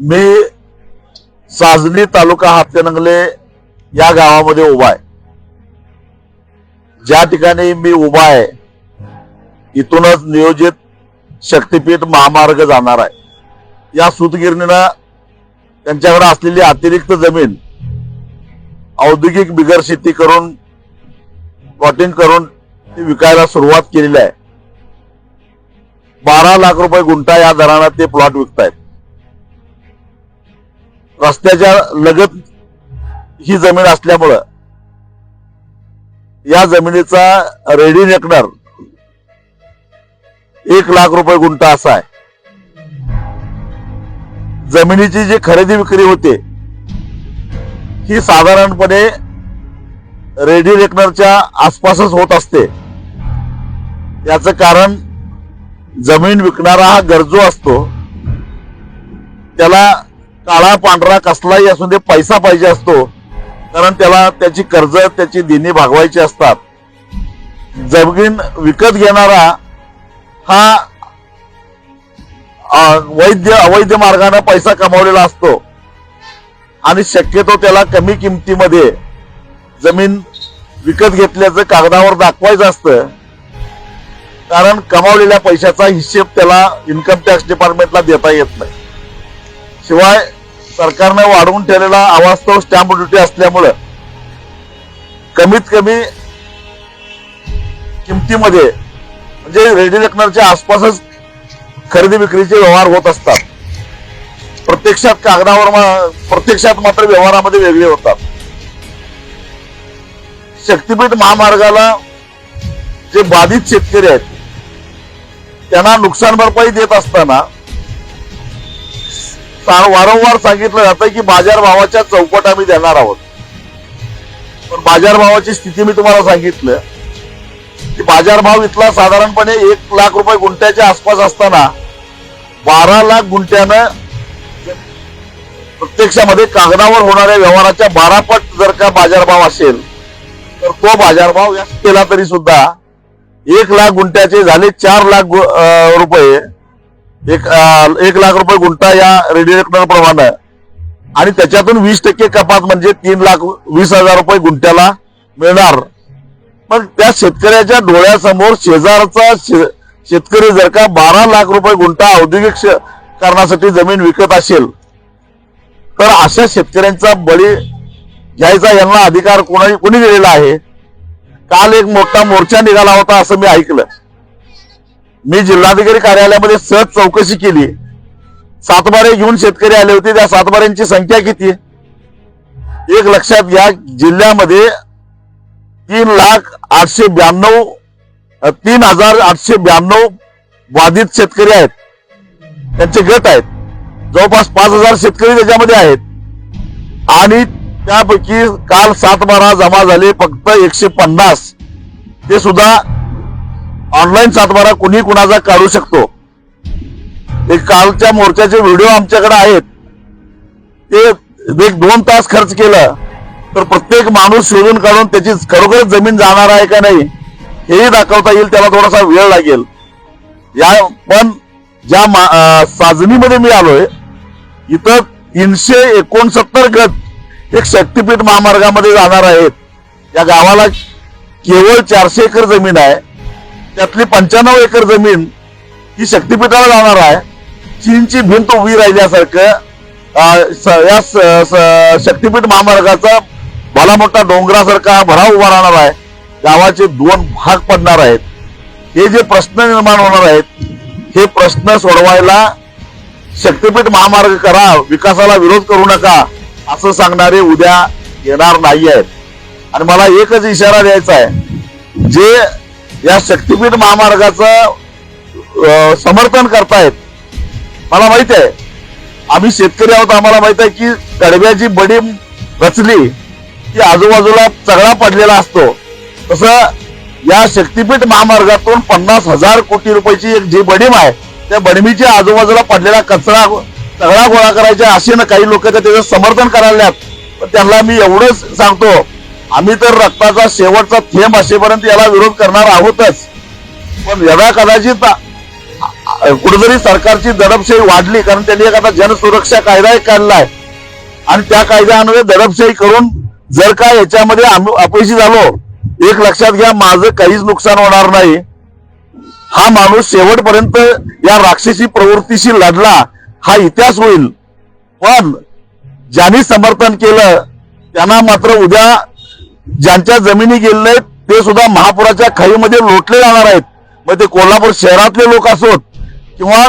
मी साजली तालुका हातकणंगले या गावामध्ये उभा आहे. ज्या ठिकाणी मी उभा आहे इथूनच नियोजित शक्तीपीठ महामार्ग जाणार आहे. या सूतगिरणीनं त्यांच्याकडे असलेली अतिरिक्त जमीन औद्योगिक बिगर शेती करून प्लॉटिंग करून ती विकायला सुरुवात केलेली आहे. बारा लाख रुपये गुंठा या दरानं ते प्लॉट विकतायत. रस्त्याच्या लगत ही जमीन असल्यामुळं या जमिनीचा रेडी नेकणार एक लाख रुपये गुंठा असा आहे. जमिनीची जी खरेदी विक्री होते ही साधारणपणे रेडी रेकनरच्या आसपासच होत असते. याचं कारण जमीन विकणारा हा गरजू असतो. त्याला काळा पांढरा कसलाही असून ते पैसा पाहिजे असतो. कारण त्याला त्याची कर्ज त्याची देणी भागवायची असतात. जमीन विकत घेणारा हा वैद्य अवैध मार्गाने पैसा कमावलेला असतो. आणि शक्यतो त्याला कमी किमतीमध्ये जमीन विकत घेतल्याचं कागदावर दाखवायचं असतं. कारण कमावलेल्या पैशाचा हिशेब त्याला इन्कम टॅक्स डिपार्टमेंटला देता येत नाही. शिवाय सरकारनं वाढवून ठेवलेला अवास्तव स्टॅम्प ड्युटी असल्यामुळं कमीत कमी किमतीमध्ये म्हणजे रेडी रेकनरच्या आसपासच खरेदी विक्रीचे व्यवहार होत असतात. प्रत्यक्षात कागदावर प्रत्यक्षात मात्र व्यवहारामध्ये वेगळे होतात. शक्तीपीठ महामार्गाला जे बाधित शेतकरी आहेत त्यांना नुकसान भरपाई देत असताना वारंवार सांगितलं जातं की बाजारभावाच्या चौकट आम्ही देणार आहोत. पण बाजारभावाची स्थिती मी तुम्हाला सांगितलं. की बाजारभाव इथला साधारणपणे एक लाख रुपये गुंठ्याच्या आसपास असताना बारा लाख गुंठ्यानं प्रत्यक्षामध्ये कागदावर होणाऱ्या व्यवहाराच्या बारापट जर का बाजारभाव असेल तर तो बाजारभाव केला तरी सुद्धा एक लाख गुंठ्याचे झाले चार लाख गु- रुपये एक एक लाख रुपये गुंठा या रेडिएक्टर प्रमाणे आणि त्याच्यातून वीस टक्के कपात म्हणजे तीन लाख वीस हजार रुपये गुंठ्याला मिळणार. पण त्या शेतकऱ्याच्या डोळ्यासमोर शेजारचा शे- शेतकरी जर का बारा लाख रुपये गुंठा औद्योगिक श- कारणासाठी जमीन विकत असेल तर अशा शेतकऱ्यांचा बळी घ्यायचा यांना अधिकार कोणी कोणी दिलेला आहे? काल एक मोठा मोर्चा निघाला होता असं मी ऐकलं. मी जिल्हाधिकारी कार्यालयामध्ये सहज चौकशी केली. सातबारे घेऊन शेतकरी आले होते त्या सातबाऱ्यांची संख्या किती? एक लक्षात घ्या जिल्ह्यामध्ये तीन लाख आठशे ब्याण्णव तीन हजार आठशे ब्याण्णव बाधित शेतकरी आहेत. त्यांचे गट आहेत. जवळपास पाच हजार शेतकरी त्याच्यामध्ये आहेत. आणि त्यापैकी काल सात बारा जमा झाले फक्त एकशे पन्नास. ते सुद्धा ऑनलाईन सातबारा कुणी कुणाचा काढू शकतो. ते कालच्या मोर्चाचे व्हिडिओ आमच्याकडे आहेत. ते एक दोन तास खर्च केलं तर प्रत्येक माणूस शोधून काढून त्याची खरोखर जमीन जाणार आहे का नाही हेही दाखवता येईल त्याला थोडासा वेळ लागेल. या पण ज्या मा- साजनीमध्ये मी आलोय इथं तीनशे एकोणसत्तर गट एक शक्तीपीठ महामार्गामध्ये जाणार आहेत. या गावाला केवळ चारशे एकर जमीन आहे. त्यातली पंच्याण्णव एकर जमीन ही शक्तीपीठाला जाणार आहे. चीनची भिंत उभी राहिल्यासारखं स- या स- स- शक्तीपीठ महामार्गाचा भला मोठा डोंगरासारखा हा भराव उभा राहणार आहे. गावाचे दोन भाग पडणार आहेत. हे जे प्रश्न निर्माण होणार आहेत हे प्रश्न सोडवायला शक्तीपीठ महामार्ग करा विकासाला विरोध करू नका असं सांगणारे उद्या येणार नाही आहेत आणि मला एकच इशारा द्यायचा आहे. जे या शक्तीपीठ महामार्गाचं समर्थन करतायत. मला माहीत आहे. आम्ही शेतकरी आहोत आम्हाला माहीत आहे की कडव्याची बडी रचली की आजूबाजूला चगडा पडलेला असतो. तसं या शक्तीपीठ महामार्गातून पन्नास हजार कोटी रुपयाची एक जी बडीम आहे त्या बडमीच्या आजूबाजूला पडलेला कचरा सगळा गोळा करायच्या आशेनं काही लोक त्याचं समर्थन करायला पण त्यांना मी एवढंच सांगतो आम्ही तर रक्ताचा शेवटचा थेंब असेपर्यंत याला विरोध करणार आहोतच. पण यदा कदाचित कुठेतरी सरकारची दडपशाही वाढली कारण त्यांनी एक आता जनसुरक्षा कायदा एक काढलाय आणि त्या कायद्यामध्ये दडपशाही करून जर का याच्यामध्ये अपयशी झालो एक लक्षात घ्या माझं काहीच नुकसान होणार नाही. हा माणूस शेवटपर्यंत या राक्षसी प्रवृत्तीशी लढला हा इतिहास होईल. पण ज्यांनी समर्थन केलं त्यांना मात्र उद्या ज्यांच्या जमिनी गेलेल्या आहेत ते सुद्धा महापुराच्या खाईमध्ये लोटले जाणार आहेत. मग ते कोल्हापूर शहरातले लोक असोत किंवा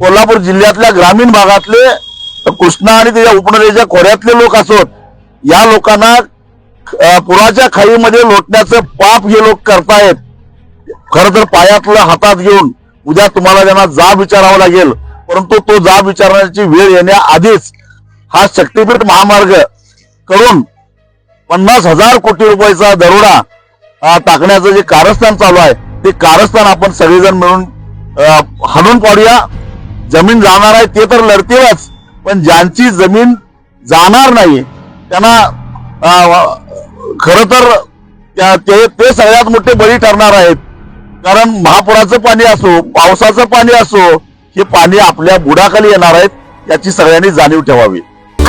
कोल्हापूर जिल्ह्यातल्या ग्रामीण भागातले कृष्णा आणि त्याच्या उपनदीच्या खोऱ्यातले लोक असोत या लोकांना पुराच्या खाईमध्ये लोटण्याचं पाप हे लोक करतायत. खर तर पायातलं हातात घेऊन उद्या तुम्हाला त्यांना जाब विचारावा लागेल. परंतु तो जाब विचारण्याची वेळ येण्याआधीच हा शक्तीपीठ महामार्ग करून पन्नास हजार कोटी रुपयाचा दरोडा टाकण्याचं जे कारस्थान चालू आहे ते कारस्थान आपण सगळेजण मिळून अं, हाणून पाडूया. जमीन जाणार आहे ते तर लढतीलच पण ज्यांची जमीन जाणार नाही त्यांना खर तर त्या- ते ते सगळ्यात मोठे बळी ठरणार आहेत. कारण महापुराचं पाणी असो पावसाचं पाणी असो हे पाणी आपल्या बुडाखाली येणार आहेत याची सगळ्यांनी जाणीव ठेवावी.